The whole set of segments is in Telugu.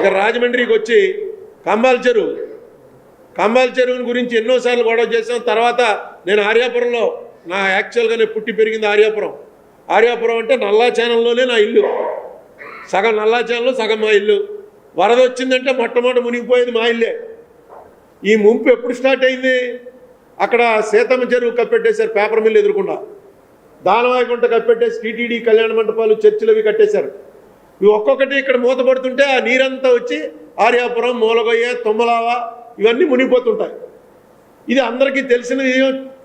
ఇక రాజమండ్రికి వచ్చి కంబాల చెరువు కంబాల చెరువుని గురించి ఎన్నోసార్లు గొడవ చేసాం తర్వాత నేను ఆర్యాపురంలో నా యాక్చువల్గా నేను పుట్టి పెరిగింది ఆర్యాపురం. ఆర్యాపురం అంటే నల్లా ఛానల్లోనే నా ఇల్లు. సగం నల్లా ఛానల్ సగం మా ఇల్లు. వరద వచ్చిందంటే మొట్టమొదటి మునిగిపోయేది మా ఇల్లే. ఈ ముంపు ఎప్పుడు స్టార్ట్ అయింది? అక్కడ సీతమ్మ చెరువు కప్పెట్టేశారు పేపర్ మిల్లు ఎదురుకుండా. దానవాయకుంట కప్పెట్టేసి టీటీడీ కళ్యాణ మంటపాలు చర్చిలు అవి కట్టేశారు. ఇవి ఒక్కొక్కటి ఇక్కడ మూతపడుతుంటే ఆ నీరంతా వచ్చి ఆర్యాపురం మూలగొయ్య తుమ్మలావ ఇవన్నీ మునిగిపోతుంటాయి. ఇది అందరికీ తెలిసిన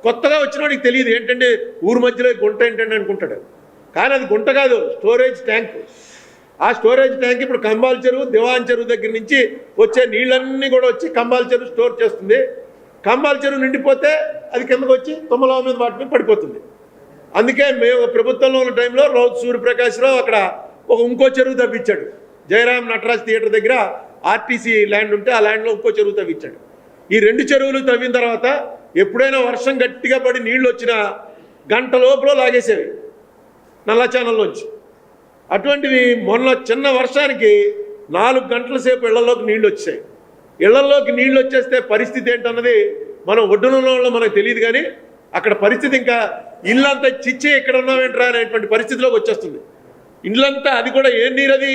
కొత్తగా వచ్చినవాడికి తెలియదు. ఏంటంటే ఊరు మధ్యలో గుంట ఏంటంటే అనుకుంటాడు. కానీ అది గుంట కాదు స్టోరేజ్ ట్యాంక్. ఆ స్టోరేజ్ ట్యాంక్ ఇప్పుడు కంబాల చెరువు దివాన్ చెరువు దగ్గర నుంచి వచ్చే నీళ్ళన్నీ కూడా వచ్చి కంబాల చెరువు స్టోర్ చేస్తుంది. కంబాల చెరువు నిండిపోతే అది కిందకు వచ్చి తుమ్మలావ మీద వాటి మీద పడిపోతుంది. అందుకే మేము ప్రభుత్వంలో ఉన్న టైంలో రౌత్ సూర్యప్రకాశ్రావు అక్కడ ఒక ఇంకో చెరువు తవ్వించాడు జయరామ్ నటరాజ్ థియేటర్ దగ్గర ఆర్టీసీ ల్యాండ్ ఉంటే ఆ ల్యాండ్లో ఇంకో చెరువు తవ్వించాడు ఈ రెండు చెరువులు తవ్విన తర్వాత ఎప్పుడైనా వర్షం గట్టిగా పడి నీళ్ళు వచ్చినా గంట లోపల లాగేసేవి నల్ల ఛానల్లోంచి. అటువంటివి మొన్న చిన్న వర్షానికి నాలుగు గంటల సేపు ఇళ్ళలోకి నీళ్ళు వచ్చాయి. ఇళ్ళలోకి నీళ్ళు వచ్చేస్తే పరిస్థితి ఏంటన్నది మనం ఒడ్డున వాళ్ళు మనకు తెలియదు కానీ అక్కడ పరిస్థితి ఇంకా ఇల్లంతా చిచ్చి ఎక్కడ ఉన్నామేంట్రా అనేటువంటి పరిస్థితిలోకి వచ్చేస్తుంది. ఇండ్లంతా అది కూడా ఏం నీరు అది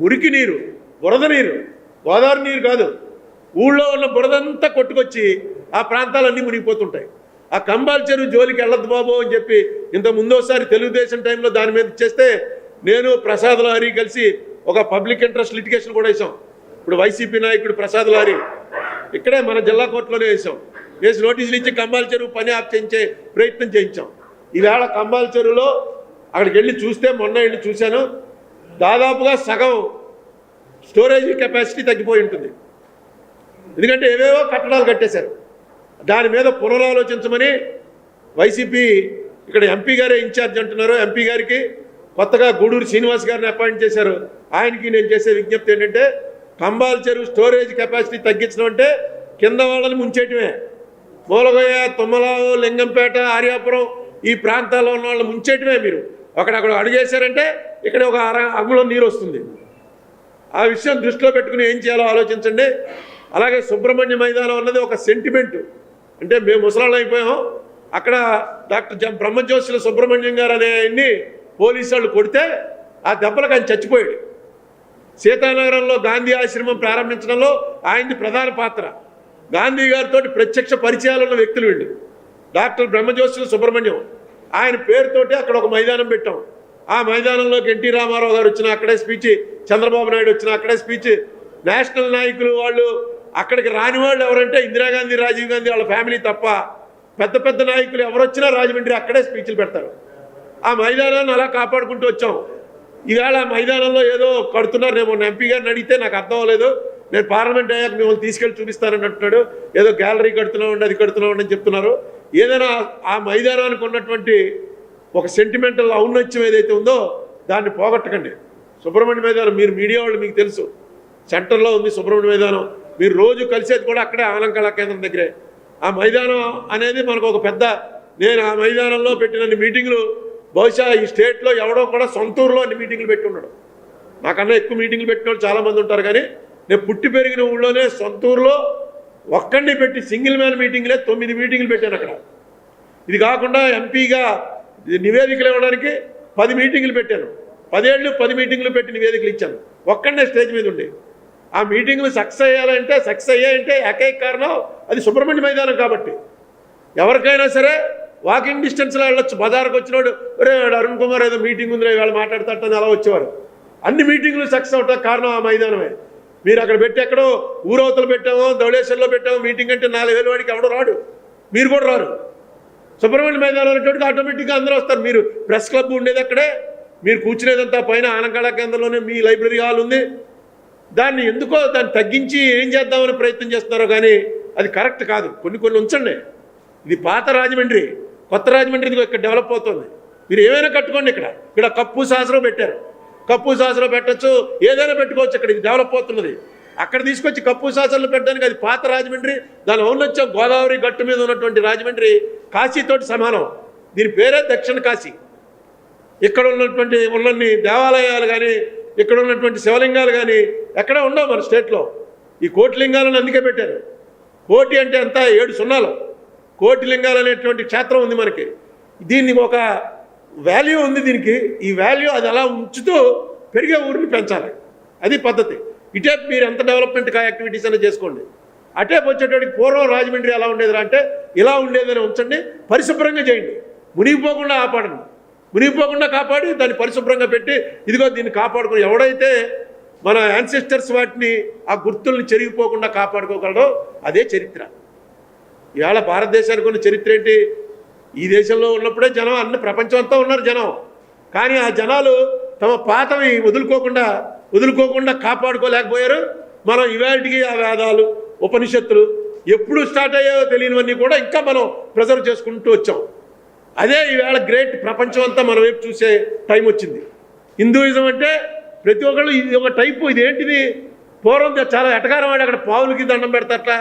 మురికి నీరు బురద నీరు గోదావరి నీరు కాదు. ఊళ్ళో ఉన్న బురదంతా కొట్టుకొచ్చి ఆ ప్రాంతాలన్నీ మునిగిపోతుంటాయి. ఆ కంబాల చెరువు జోలికి వెళ్ళద్దు బాబు అని చెప్పి ఇంత ముందోసారి తెలుగుదేశం టైంలో దాని మీద చేస్తే నేను ప్రసాద్ లహరి కలిసి ఒక పబ్లిక్ ఇంట్రెస్ట్ లిటిగేషన్ కూడా వేసాం. ఇప్పుడు వైసీపీ నాయకుడు ప్రసాద్ లహరి ఇక్కడే మన జిల్లా కోర్టులోనే వేసాం. వేసి నోటీసులు ఇచ్చి కంబాల చెరువు పని ఆప్ చేయించే ప్రయత్నం చేయించాం. ఈవేళ కంబాల చెరువులో అక్కడికి వెళ్ళి చూస్తే మొన్న వెళ్ళి చూశాను. దాదాపుగా సగం స్టోరేజ్ కెపాసిటీ తగ్గిపోయి ఉంటుంది. ఎందుకంటే ఏవేవో కట్టడాలు కట్టేశారు. దాని మీద పునరాలోచించమని వైసీపీ ఇక్కడ ఎంపీ గారే ఇన్ఛార్జ్ అంటున్నారు. ఎంపీ గారికి కొత్తగా గూడూరు శ్రీనివాస్ గారిని అపాయింట్ చేశారు. ఆయనకి నేను చేసే విజ్ఞప్తి ఏంటంటే కంబాల చెరువు స్టోరేజ్ కెపాసిటీ తగ్గించడం అంటే కింద వాళ్ళని ముంచేయటమే. మూలగొయ్య తుమ్మలావు లింగంపేట ఆర్యాపురం ఈ ప్రాంతాల్లో ఉన్న వాళ్ళని ముంచేయటమే మీరు. అక్కడక్కడ అడుగేశారంటే ఇక్కడ ఒక అర అగ్గులో నీరు వస్తుంది. ఆ విషయం దృష్టిలో పెట్టుకుని ఏం చేయాలో ఆలోచించండి. అలాగే సుబ్రహ్మణ్య మైదానం అన్నది ఒక సెంటిమెంట్ అంటే మేము ముసలాళ్ళు అయిపోయాం. అక్కడ డాక్టర్ జ బ్రహ్మజ్యోతుల సుబ్రహ్మణ్యం గారు అనే ఆయన్ని పోలీసు వాళ్ళు కొడితే ఆ దెబ్బలకు ఆయన చచ్చిపోయాడు. సీతానగరంలో గాంధీ ఆశ్రమం ప్రారంభించడంలో ఆయనది ప్రధాన పాత్ర. గాంధీ గారితో ప్రత్యక్ష పరిచయాలు ఉన్న వ్యక్తులు వీళ్ళు. డాక్టర్ బ్రహ్మజ్యోతుల సుబ్రహ్మణ్యం. ఆయన పేరుతోటి అక్కడ ఒక మైదానం పెట్టాం. ఆ మైదానంలోకి ఎన్టీ రామారావు గారు వచ్చిన అక్కడే స్పీచ్ చంద్రబాబు నాయుడు వచ్చిన అక్కడే స్పీచ్ నేషనల్ నాయకులు వాళ్ళు అక్కడికి రాని వాళ్ళు ఎవరంటే ఇందిరాగాంధీ రాజీవ్ గాంధీ వాళ్ళ ఫ్యామిలీ తప్ప పెద్ద పెద్ద నాయకులు ఎవరు వచ్చినా రాజమండ్రి అక్కడే స్పీచ్లు పెడతారు. ఆ మైదానాన్ని అలా కాపాడుకుంటూ వచ్చాం. ఈవేళ ఆ మైదానంలో ఏదో కడుతున్నారు నేను మొన్న ఎంపీ గారిని అడిగితే నాకు అర్థం అవ్వలేదు. నేను పార్లమెంట్ అయ్యాక మిమ్మల్ని తీసుకెళ్ళి చూపిస్తానని అంటున్నాడు. ఏదో గ్యాలరీ కడుతున్నామండి అది కడుతున్నామండి అని చెప్తున్నారు. ఏదైనా ఆ మైదానానికి ఉన్నటువంటి ఒక సెంటిమెంటల్ ఔన్నత్యం ఏదైతే ఉందో దాన్ని పోగొట్టకండి. సుబ్రహ్మణ్య మైదానం మీరు మీడియా వాళ్ళు మీకు తెలుసు. సెంటర్లో ఉంది సుబ్రహ్మణ్య మైదానం. మీరు రోజు కలిసేది కూడా అక్కడే ఆనం కళా కేంద్రం దగ్గరే. ఆ మైదానం అనేది మనకు ఒక పెద్ద నేను ఆ మైదానంలో పెట్టినన్ని మీటింగులు బహుశా ఈ స్టేట్లో ఎవడో కూడా సొంతూరులో అన్ని మీటింగులు పెట్టి ఉన్నాడు. నాకన్నా ఎక్కువ మీటింగులు పెట్టిన వాళ్ళు చాలామంది ఉంటారు కానీ నేను పుట్టి పెరిగిన ఊళ్ళోనే సొంతూరులో ఒక్కడిని పెట్టి సింగిల్ మ్యాన్ మీటింగ్లే తొమ్మిది మీటింగులు పెట్టాను అక్కడ. ఇది కాకుండా ఎంపీగా నివేదికలు ఇవ్వడానికి పది మీటింగులు పెట్టాను. పదేళ్ళు పది మీటింగులు పెట్టి నివేదికలు ఇచ్చాను. ఒక్కడనే స్టేజ్ మీద ఉండే. ఆ మీటింగులు సక్సెస్ అయ్యాలంటే సక్సెస్ అయ్యాయంటే ఏకైక కారణం అది సుబ్రహ్మణ్య మైదానం కాబట్టి. ఎవరికైనా సరే వాకింగ్ డిస్టెన్స్లో వెళ్ళొచ్చు. బజార్కి వచ్చినోడు ఒరే అరుణ్ కుమార్ ఏదో మీటింగ్ ఉందిరే వాళ్ళు మాట్లాడతాడని అలా వచ్చేవారు. అన్ని మీటింగులు సక్సెస్ అవటానికి కారణం ఆ మైదానమే. మీరు అక్కడ పెట్టి ఎక్కడో ఊరవతలు పెట్టామో ధవళేశ్వరంలో పెట్టామో మీటింగ్ అంటే నాలుగు వేల వాడికి ఎవడో రాడు. మీరు కూడా రారు. సుబ్రహ్మణ్య మైదానం అనేటువంటి ఆటోమేటిక్గా అందరూ వస్తారు. మీరు ప్రెస్ క్లబ్ ఉండేది అక్కడే. మీరు కూర్చునేదంతా పైన ఆనంకళా కేంద్రంలోనే మీ లైబ్రరీ హాల్ ఉంది. దాన్ని ఎందుకో దాన్ని తగ్గించి ఏం చేద్దామని ప్రయత్నం చేస్తున్నారో కానీ అది కరెక్ట్ కాదు. కొన్ని కొన్ని ఉంచండి. ఇది పాత రాజమండ్రి. కొత్త రాజమండ్రి ఇది ఇక్కడ డెవలప్ అవుతుంది. మీరు ఏమైనా కట్టుకోండి ఇక్కడ. ఇక్కడ కప్పు శాస్త్రం పెట్టారు. కప్పు శాస్త్రం పెట్టచ్చు ఏదైనా పెట్టుకోవచ్చు. ఇక్కడ ఇది డెవలప్ అవుతున్నది. అక్కడ తీసుకొచ్చి కప్పు సాసనలు పెట్టడానికి అది పాత రాజమండ్రి దాని ఔన్నత్యం గోదావరి గట్టు మీద ఉన్నటువంటి రాజమండ్రి కాశీతోటి సమానం. దీని పేరే దక్షిణ కాశీ. ఇక్కడ ఉన్నటువంటి ఉన్నన్ని దేవాలయాలు కానీ ఇక్కడ ఉన్నటువంటి శివలింగాలు కానీ ఎక్కడ ఉండవు మన స్టేట్లో ఈ కోటి లింగాలను అందుకే పెట్టారు. కోటి అంటే అంతా ఏడు సున్నాలు. కోటి లింగాలు అనేటువంటి క్షేత్రం ఉంది మనకి. దీన్ని ఒక వాల్యూ ఉంది దీనికి ఈ వాల్యూ అది అలా ఉంచుతూ పెరిగే ఊరిని పెంచాలి. అది పద్ధతి. ఇటే మీరు ఎంత డెవలప్మెంట్ యాక్టివిటీస్ అనేది చేసుకోండి. అటే వచ్చేటోడికి పూర్వం రాజమండ్రి ఎలా ఉండేదిరా అంటే ఇలా ఉండేదని ఉంచండి పరిశుభ్రంగా చేయండి. మునిగిపోకుండా ఆపాడండి. మునిగిపోకుండా కాపాడి దాన్ని పరిశుభ్రంగా పెట్టి ఇదిగో దీన్ని కాపాడుకుని ఎవడైతే మన యాన్సిస్టర్స్ వాటిని ఆ గుర్తుల్ని చెరిగిపోకుండా కాపాడుకోగలడో అదే చరిత్ర. ఇవాళ భారతదేశానికి ఉన్న చరిత్ర ఏంటి? ఈ దేశంలో ఉన్నప్పుడే జనం అన్ని ప్రపంచం అంతా ఉన్నారు జనం. కానీ ఆ జనాలు తమ పాతవి వదులుకోకుండా వదులుకోకుండా కాపాడుకోలేకపోయారు. మనం ఇవాటికి ఆ వేదాలు ఉపనిషత్తులు ఎప్పుడు స్టార్ట్ అయ్యాయో తెలియనివన్నీ కూడా ఇంకా మనం ప్రిజర్వ్ చేసుకుంటూ వచ్చాం. అదే ఈవేళ గ్రేట్ ప్రపంచం అంతా మన వైపు చూసే టైం వచ్చింది. హిందూయిజం అంటే ప్రతి ఒక్కళ్ళు ఇది ఒక టైపు ఇది ఏంటిది పూర్వం చాలా ఎటకారం వాడి అక్కడ పావులకి దండం పెడతారట.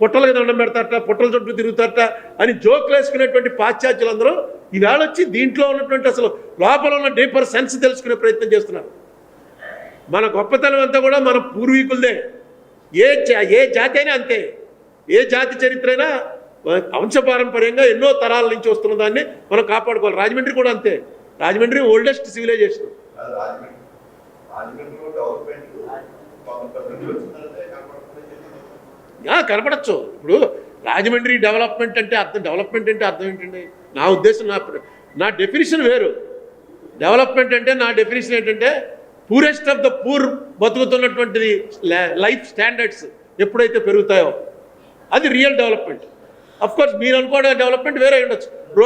పొట్టలకి దండం పెడతారట పొట్టల చుట్టూ తిరుగుతారట అని జోక్లు వేసుకునేటువంటి పాశ్చాత్యులందరూ ఈవేళ వచ్చి దీంట్లో ఉన్నటువంటి అసలు లోపల ఉన్న డీపర్ సెన్స్ తెలుసుకునే ప్రయత్నం చేస్తున్నారు. మన గొప్పతనం అంతా కూడా మన పూర్వీకులదే. ఏ ఏ జాతి అయినా అంతే. ఏ జాతి చరిత్ర అయినా వంశపారంపర్యంగా ఎన్నో తరాల నుంచి వస్తున్న దాన్ని మనం కాపాడుకోవాలి. రాజమండ్రి కూడా అంతే. రాజమండ్రి ఓల్డెస్ట్ సివిలైజేషన్ అది రాజమండ్రి రాజమండ్రిలో డెవలప్మెంట్ కొంత పర్సెంట్ వచ్చిన తర్వాతే కనపడుతుంది చెప్తుంది. ఆ, కనపడచ్చు. ఇప్పుడు రాజమండ్రి డెవలప్మెంట్ అంటే అర్థం డెవలప్మెంట్ అంటే అర్థం ఏంటండి? నా ఉద్దేశం నా నా డెఫినేషన్ వేరు. డెవలప్మెంట్ అంటే నా డెఫినేషన్ ఏంటంటే పూరెస్ట్ ఆఫ్ ద పూర్ బతుకుతున్నటువంటిది లైఫ్ స్టాండర్డ్స్ ఎప్పుడైతే పెరుగుతాయో అది రియల్ డెవలప్మెంట్ అఫ్కోర్స్ మీరు అనుకోవడం డెవలప్మెంట్ వేరే ఉండొచ్చు.